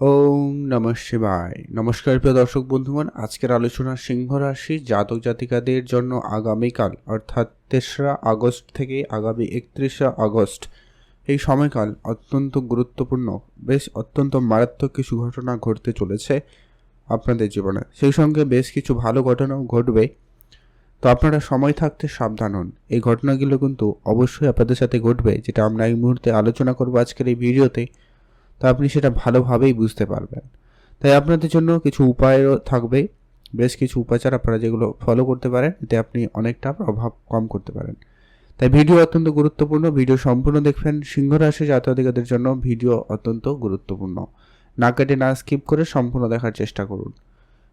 ওম নমঃ শিবায়। নমস্কার প্রিয় দর্শক বন্ধুগণ, আজকের আলোচনা সিংহ রাশি জাতক জাতিকাদের জন্য আগামীকাল, অর্থাৎ তেসরা আগস্ট থেকে আগামী একত্রিশে আগস্ট। এই সময়কাল অত্যন্ত গুরুত্বপূর্ণ, বেশ অত্যন্ত মারাত্মক কিছু ঘটনা ঘটতে চলেছে আপনাদের জীবনে। সেই সঙ্গে বেশ কিছু ভালো ঘটনাও ঘটবে। তো আপনারা সময় থাকতে সাবধান হন। এই ঘটনাগুলো কিন্তু অবশ্যই আপনাদের সাথে ঘটবে, যেটা আমরা এই মুহূর্তে আলোচনা করব আজকের এই ভিডিওতে। তো আপনি সেটা ভালোভাবেই বুঝতে পারবেন। তাই আপনাদের জন্য কিছু উপায়ও থাকবে। বেশ কিছু উপাচার আপনারা যেগুলো ফলো করতে পারেন, এতে আপনি অনেকটা প্রভাব কম করতে পারেন। তাই ভিডিও অত্যন্ত গুরুত্বপূর্ণ। ভিডিও সম্পূর্ণ দেখবেন। সিংহ রাশি জাতকাদের জন্য ভিডিও অত্যন্ত গুরুত্বপূর্ণ। না কেটে না স্কিপ করে সম্পূর্ণ দেখার চেষ্টা করুন।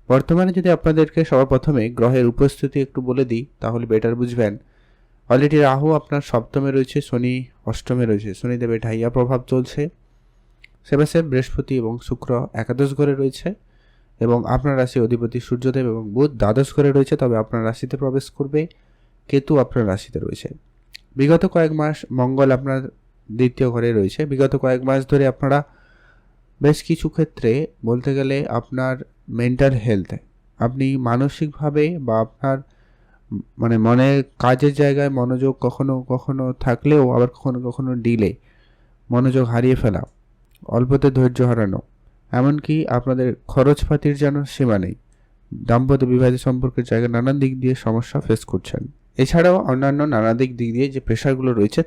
বর্তমানে যদি আপনাদেরকে সবার প্রথমে গ্রহের উপস্থিতি একটু বলে দিই, তাহলে বেটার বুঝবেন। অলরেডি রাহু আপনার সপ্তমে রয়েছে, শনি অষ্টমে রয়েছে। শনিদেবের ঢাইয়া প্রভাব চলছে। সেবাসে বৃহস্পতি এবং শুক্র একাদশ ঘরে রয়েছে এবং আপনার রাশি অধিপতি সূর্যদেব এবং বুধ দ্বাদশ ঘরে রয়েছে, তবে আপনার রাশিতে প্রবেশ করবে কেতু আপনার রাশিতে রয়েছে। বিগত কয়েক মাস মঙ্গল আপনার দ্বিতীয় ঘরে রয়েছে। বিগত কয়েক মাস ধরে আপনারা বেশ কিছু ক্ষেত্রে বলতে গেলে আপনার মেন্টাল হেলথ আপনি মানসিকভাবে বা আপনার মানে মনে কাজের জায়গায় মনোযোগ কখনো কখনো থাকলেও আবার কখনো কখনো ডিলে মনোযোগ হারিয়ে ফেলা। অল্পতে ধৈর্য হারানো, এমনকি আপনাদের খরচপাতির যেন সীমা নেই। দাম্পত্য বিবাহের সম্পর্কের জায়গায় নানান দিক দিয়ে সমস্যা ফেস করছেন। এছাড়াও অন্যান্য নানা দিক দিক দিয়ে যে প্রেশারগুলো রয়েছে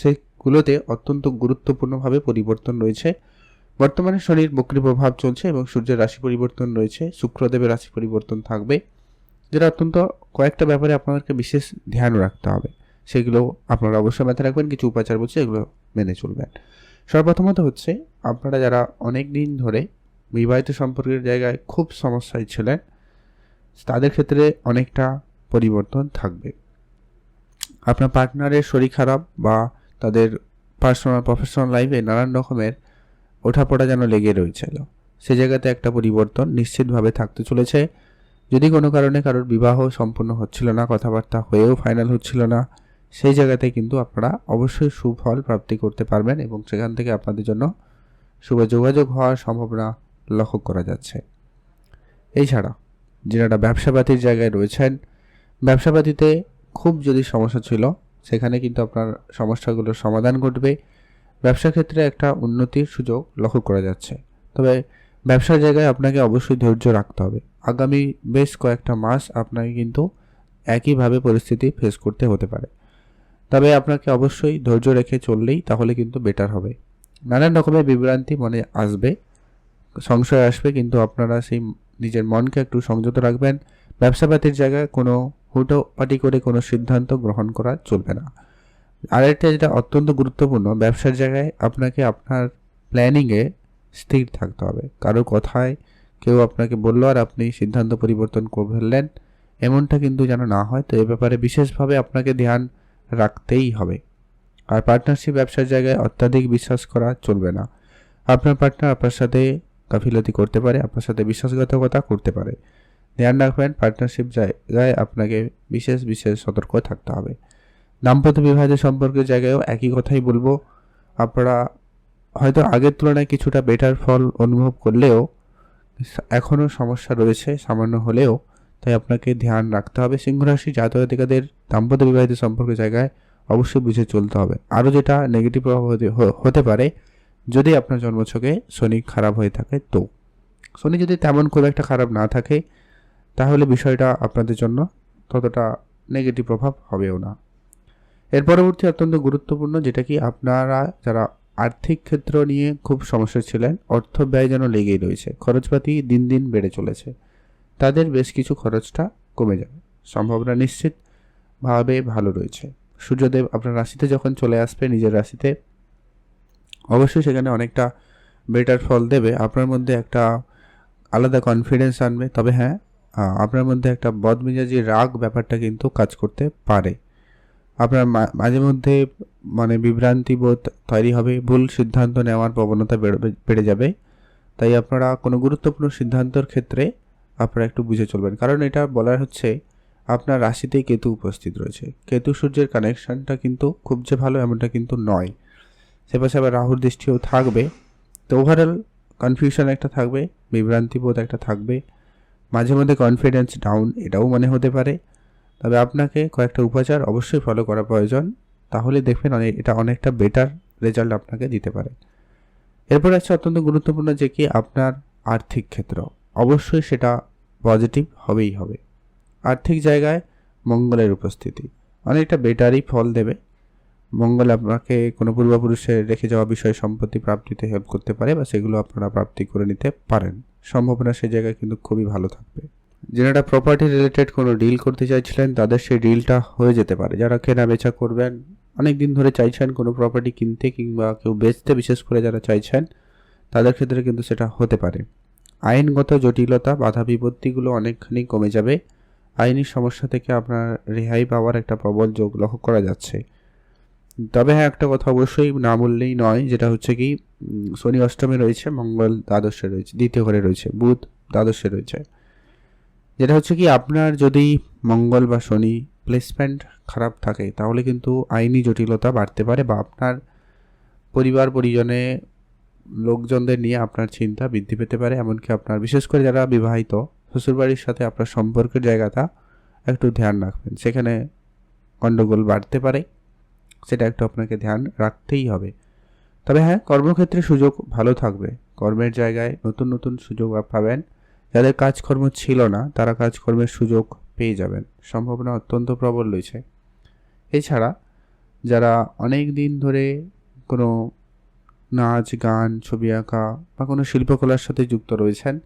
সেগুলোতে অত্যন্ত গুরুত্বপূর্ণভাবে পরিবর্তন রয়েছে। বর্তমানে শনির বক্রী প্রভাব চলছে এবং সূর্যের রাশি পরিবর্তন রয়েছে, শুক্রদেবের রাশি পরিবর্তন থাকবে, যেটা অত্যন্ত কয়েকটা ব্যাপারে আপনাদেরকে বিশেষ ধ্যান রাখতে হবে। সেগুলো আপনারা অবশ্যই মাথায় রাখবেন, কিছু উপাচার বলছে, এগুলো মেনে চলবেন। সর্বপ্রথমত হচ্ছে আপনারা যারা অনেক দিন ধরে বিবাহিত সম্পর্কের জায়গায় খুব সমস্যায় ছিলেন, তাদের ক্ষেত্রে অনেকটা পরিবর্তন থাকবে। আপনার পার্টনারের শরীর খারাপ বা তাদের পার্সোনাল, প্রফেশনাল লাইফে নানান রকমের ওঠাপড়া যেন লেগে রয়েছিল, সে জায়গাতে একটা পরিবর্তন নিশ্চিতভাবে থাকতে চলেছে। যদি কোনো কারণে কারোর বিবাহ সম্পূর্ণ হচ্ছিল না, কথাবার্তা হয়েও ফাইনাল হচ্ছিল না সেই জায়গাতে কিন্তু আপনারা অবশ্যই সুফল প্রাপ্তি করতে পারবেন এবং সেখান থেকে আপনাদের জন্য শুভ যোগাযোগ হওয়ার সম্ভাবনা লক্ষ্য করা যাচ্ছে। এছাড়া, যারা ব্যবসাপাতির জায়গায় রয়েছেন, ব্যবসাপাতিতে খুব যদি সমস্যা ছিল, সেখানে কিন্তু আপনার সমস্যাগুলোর সমাধান ঘটবে। ব্যবসা ক্ষেত্রে একটা উন্নতির সুযোগ লক্ষ্য করা যাচ্ছে। তবে ব্যবসার জায়গায় আপনাকে অবশ্যই ধৈর্য রাখতে হবে। আগামী বেশ কয়েকটা মাস আপনাকে কিন্তু একইভাবে পরিস্থিতি ফেস করতে হতে পারে। তবে আপনাকে অবশ্যই ধৈর্য রেখে চললেই তাহলে কিন্তু বেটার হবে। নানান রকমের বিভ্রান্তি মনে আসবে, সংশয় আসবে, কিন্তু আপনারা সেই নিজের মনকে একটু সংযত রাখবেন। ব্যবসাপাতির জায়গায় কোনো হুটোপাটি করে কোনো সিদ্ধান্ত গ্রহণ করা চলবে না। আরেকটা যেটা অত্যন্ত গুরুত্বপূর্ণ, ব্যবসার জায়গায় আপনাকে আপনার প্ল্যানিংয়ে স্থির থাকতে হবে। কারোর কথায় কেউ আপনাকে বলল আর আপনি সিদ্ধান্ত পরিবর্তন করে ফেললেন, এমনটা কিন্তু যেন না হয়। তো এ ব্যাপারে বিশেষভাবে আপনাকে ধ্যান রাখতেই হবে। আর পার্টনারশিপ ব্যবসার জায়গায় অত্যাধিক বিশ্বাস করা চলবে না। আপনার পার্টনার আপনার সাথে গাফিলতি করতে পারে, আপনার সাথে বিশ্বাসঘাতকতা করতে পারে। ধ্যান রাখবেন পার্টনারশিপ জায়গায় আপনাকে বিশেষ বিশেষ সতর্ক থাকতে হবে। দাম্পত্য বিবাহের সম্পর্কের জায়গায়ও একই কথাই বলব। আপনারা হয়তো আগের তুলনায় কিছুটা বেটার ফল অনুভব করলেও এখনও সমস্যা রয়েছে, সামান্য হলেও তাই আপনাকে ধ্যান রাখতে হবে। সিংহরাশি জাতকাধিকাদের দাম্পত্য বিবাহিত সম্পর্কের জায়গায় অবশ্যই বুঝে চলতে হবে। আরও যেটা নেগেটিভ প্রভাব হতে পারে, যদি আপনার জন্মছকে শনি খারাপ হয়ে থাকে তো। শনি যদি তেমন খুব একটা খারাপ না থাকে, তাহলে বিষয়টা আপনাদের জন্য ততটা নেগেটিভ প্রভাব হবেও না। এর পরবর্তী অত্যন্ত গুরুত্বপূর্ণ যেটা কি, আপনারা যারা আর্থিক ক্ষেত্র নিয়ে খুব সমস্যা ছিলেন, অর্থ ব্যয় যেন লেগেই রয়েছে। খরচপাতি দিন দিন বেড়ে চলেছে। তাদের বেশ কিছু খরচটা কমে যাবে। সম্ভাবনা নিশ্চিতভাবে ভালো রয়েছে। সূর্যদেব আপনার রাশিতে যখন চলে আসবে, নিজের রাশিতে অবশ্যই সেখানে অনেকটা বেটার ফল দেবে। আপনার মধ্যে একটা আলাদা কনফিডেন্স আনবে। তবে হ্যাঁ আপনার মধ্যে একটা বদমেজাজি রাগ ব্যাপারটা কিন্তু কাজ করতে পারে। আপনার মাঝে মধ্যে মানে বিভ্রান্তি বোধ তৈরি হবে, ভুল সিদ্ধান্ত নেওয়ার প্রবণতা বেড়ে যাবে। তাই আপনারা কোনো গুরুত্বপূর্ণ সিদ্ধান্তর ক্ষেত্রে আপনারা একটু বুঝে চলবেন। কারণ এটা বলার হচ্ছে, আপনার রাশিতেই কেতু উপস্থিত রয়েছে। কেতু সূর্যের কানেকশানটা কিন্তু খুব যে ভালো, এমনটা কিন্তু নয়। সে পাশে আবার রাহুর দৃষ্টিও থাকবে। তো ওভারঅল কনফিউশন একটা থাকবে, বিভ্রান্তিবোধ একটা থাকবে। মাঝে মধ্যে কনফিডেন্স ডাউন এটাও মনে হতে পারে। তবে আপনাকে কয়েকটা উপাচার অবশ্যই ফলো করা প্রয়োজন। তাহলে দেখবেন অনেক এটা অনেকটা বেটার রেজাল্ট আপনাকে দিতে পারে। এরপর আছে অত্যন্ত গুরুত্বপূর্ণ যে কি, আপনার আর্থিক ক্ষেত্র। অবশ্যই সেটা পজিটিভ হবেই হবে। আর্থিক জায়গায় মঙ্গলের উপস্থিতি। অনেকটা বেটারই ফল দেবে। মঙ্গল আপনাকে কোনো পূর্বপুরুষের রেখে যাওয়া বিষয় সম্পত্তি প্রাপ্তিতে হেল্প করতে পারে বা সেগুলো আপনারা প্রাপ্তি করে নিতে পারেন। সম্ভাবনা সে জায়গায় কিন্তু খুবই ভালো থাকবে। যারা প্রপার্টি রিলেটেড কোনো ডিল করতে চাইছিলেন, তাদের সেই ডিলটা হয়ে যেতে পারে। যারা কেনা বেচা করবেন অনেক দিন ধরে চাইছেন কোনো প্রপার্টি কিনতে কিংবা কেউ বেচতে, বিশেষ করে যারা চাইছেন, তাদের ক্ষেত্রে কিন্তু সেটা হতে পারে। আইনগত জটিলতা বাধা বিপত্তিগুলো অনেকখানি কমে যাবে। আইনি সমস্যা থেকে আপনার রেহাই পাওয়ার একটা প্রবল যোগ লক্ষ্য করা যাচ্ছে। তবে হ্যাঁ একটা কথা অবশ্যই না বললেই নয়, যেটা হচ্ছে কি শনি অষ্টমে রয়েছে, মঙ্গল দ্বাদশে রয়েছে, দ্বিতীয় ঘরে রয়েছে, বুধ দ্বাদশে রয়েছে। যেটা হচ্ছে কি, আপনার যদি মঙ্গল বা শনি প্লেসমেন্ট খারাপ থাকে, তাহলে কিন্তু আইনি জটিলতা বাড়তে পারে বা আপনার পরিবার, পরিজনে লোকজনদের নিয়ে আপনার চিন্তা বৃদ্ধি পেতে পারে, এমনকি আপনার, বিশেষ করে যারা বিবাহিত, শ্বশুরবাড়ির সাথে আপনার সম্পর্কের জায়গাটা একটু ধ্যান রাখবেন। সেখানে গণ্ডগোল বাড়তে পারে, সেটা একটু আপনাকে ধ্যান রাখতেই হবে। তবে হ্যাঁ কর্মক্ষেত্রে সুযোগ ভালো থাকবে। কর্মের জায়গায় নতুন নতুন সুযোগ পাবেন। যাদের কাজকর্ম ছিল না, তারা কাজকর্মের সুযোগ পেয়ে যাবেন। সম্ভাবনা অত্যন্ত প্রবল রয়েছে। এছাড়া, যারা অনেক দিন ধরে কোনো নাচ, গান, ছবি আঁকা বা কোনো শিল্পকলার সাথে যুক্ত রয়েছেন,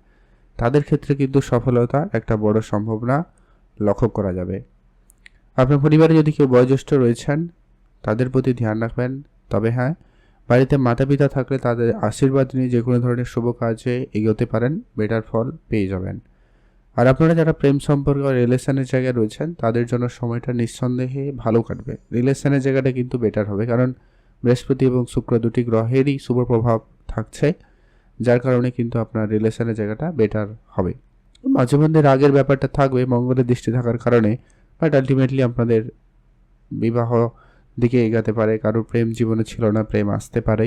তাদের ক্ষেত্রে কিন্তু সফলতার একটা বড় সম্ভাবনা লক্ষ্য করা যাবে। আপনার পরিবারে যদি কেউ বয়োজ্যেষ্ঠ রয়েছেন, তাদের প্রতি ধ্যান রাখবেন। তবে হ্যাঁ বাড়িতে মাতা পিতা থাকলে তাদের আশীর্বাদ নিয়ে যে কোনো ধরনের শুভ কাজে এগোতে পারেন, বেটার ফল পেয়ে যাবেন। আর আপনারা যারা প্রেম সম্পর্ক রিলেশনের জায়গায় রয়েছেন, তাদের জন্য সময়টা নিঃসন্দেহে ভালো কাটবে। রিলেশনের জায়গাটা কিন্তু বেটার হবে। কারণ বৃহস্পতি এবং শুক্র দুটি গ্রহেরই শুভ প্রভাব থাকছে, যার কারণে কিন্তু আপনার রিলেশনের জায়গাটা বেটার হবে। মাঝে মধ্যে রাগের ব্যাপারটা থাকবে, মঙ্গলের দৃষ্টি থাকার কারণে বাট আলটিমেটলি আপনাদের বিবাহ দিকে এগাতে পারে, কারোর প্রেম জীবনে ছিল না, প্রেম আসতে পারে,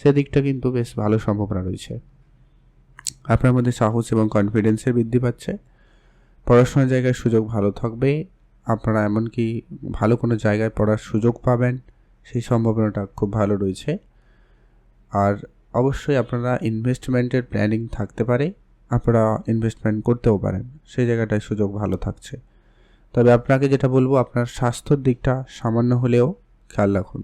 সেদিকটা কিন্তু বেশ ভালো সম্ভাবনা রয়েছে। আপনার মধ্যে সাহস এবং কনফিডেন্সের বৃদ্ধি পাচ্ছে, পড়াশোনার জায়গায় সুযোগ ভালো থাকবে, আপনারা এমনকি ভালো কোনো জায়গায় পড়ার সুযোগ পাবেন সেই সম্ভাবনাটা খুব ভালো রয়েছে। আর অবশ্যই আপনারা ইনভেস্টমেন্টের প্ল্যানিং থাকতে পারে, আপনারা ইনভেস্টমেন্ট করতেও পারেন, সেই জায়গাটায় সুযোগ ভালো থাকছে। তবে আপনাকে যেটা বলব, আপনার স্বাস্থ্যর দিকটা সামান্য হলেও খেয়াল রাখুন।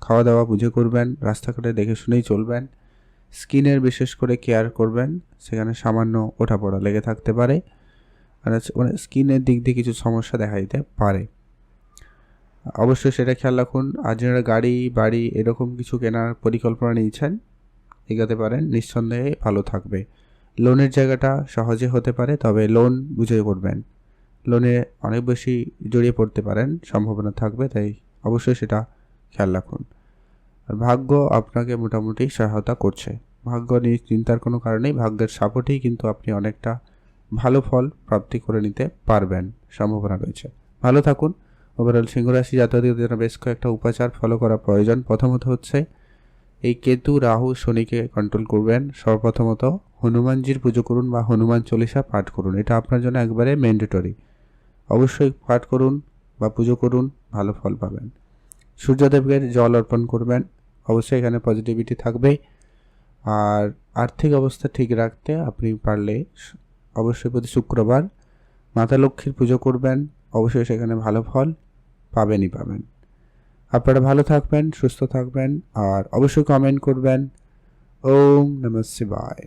খাওয়া দাওয়া বুঝে করবেন, রাস্তাঘাটে দেখে শুনেই চলবেন, স্কিনের বিশেষ করে কেয়ার করবেন, সেখানে সামান্য ওঠা পড়া লেগে থাকতে পারে। আর মানে স্কিনের দিক দিয়ে কিছু সমস্যা দেখা দিতে পারে। অবশ্যই সেটা খেয়াল রাখুন। আর যারা গাড়ি, বাড়ি এরকম কিছু কেনার পরিকল্পনা নিয়েছেন, এগাতে পারেন, নিঃসন্দেহে ভালো থাকবে। লোনের জায়গাটা সহজে হতে পারে, তবে লোন বুঝে করবেন লোনে অনেক বেশি জড়িয়ে পড়তে পারেন, সম্ভাবনা থাকবে, তাই অবশ্যই সেটা খেয়াল রাখুন। আর ভাগ্য আপনাকে মোটামুটি সহায়তা করছে। ভাগ্য নিয়ে চিন্তার কোনো কারণেই ভাগ্যের সাপোর্টেই কিন্তু আপনি অনেকটা ভালো ফল প্রাপ্তি করে নিতে পারবেন, সম্ভাবনা রয়েছে। ভালো থাকুন ওভারঅল সিংহরাশি জাতকদের জন্য বেশ কয়েকটা উপাচার ফলো করা প্রয়োজন। প্রথমত হচ্ছে, এই কেতু, রাহু, শনিকে কন্ট্রোল করবেন। সর্বপ্রথমত হনুমানজির পুজো করুন বা হনুমান চল্লিশা পাঠ করুন। এটা আপনার জন্য একবারে ম্যান্ডেটরি অবশ্যই পাঠ করুন বা পুজো করুন, ভালো ফল পাবেন। সূর্যদেবকে জল অর্পণ করবেন। অবশ্যই এখানে পজিটিভিটি থাকবে আর আর্থিক অবস্থা ঠিক রাখতে আপনি পারলে অবশ্যই প্রতি শুক্রবার মাতা লক্ষ্মীর পুজো করবেন। অবশ্যই সেখানে ভালো ফল। পাবেনই পাবেন। আপনারা ভালো থাকবেন সুস্থ থাকবেন আর অবশ্যই কমেন্ট করবেন। ওম নমঃ শিবায়।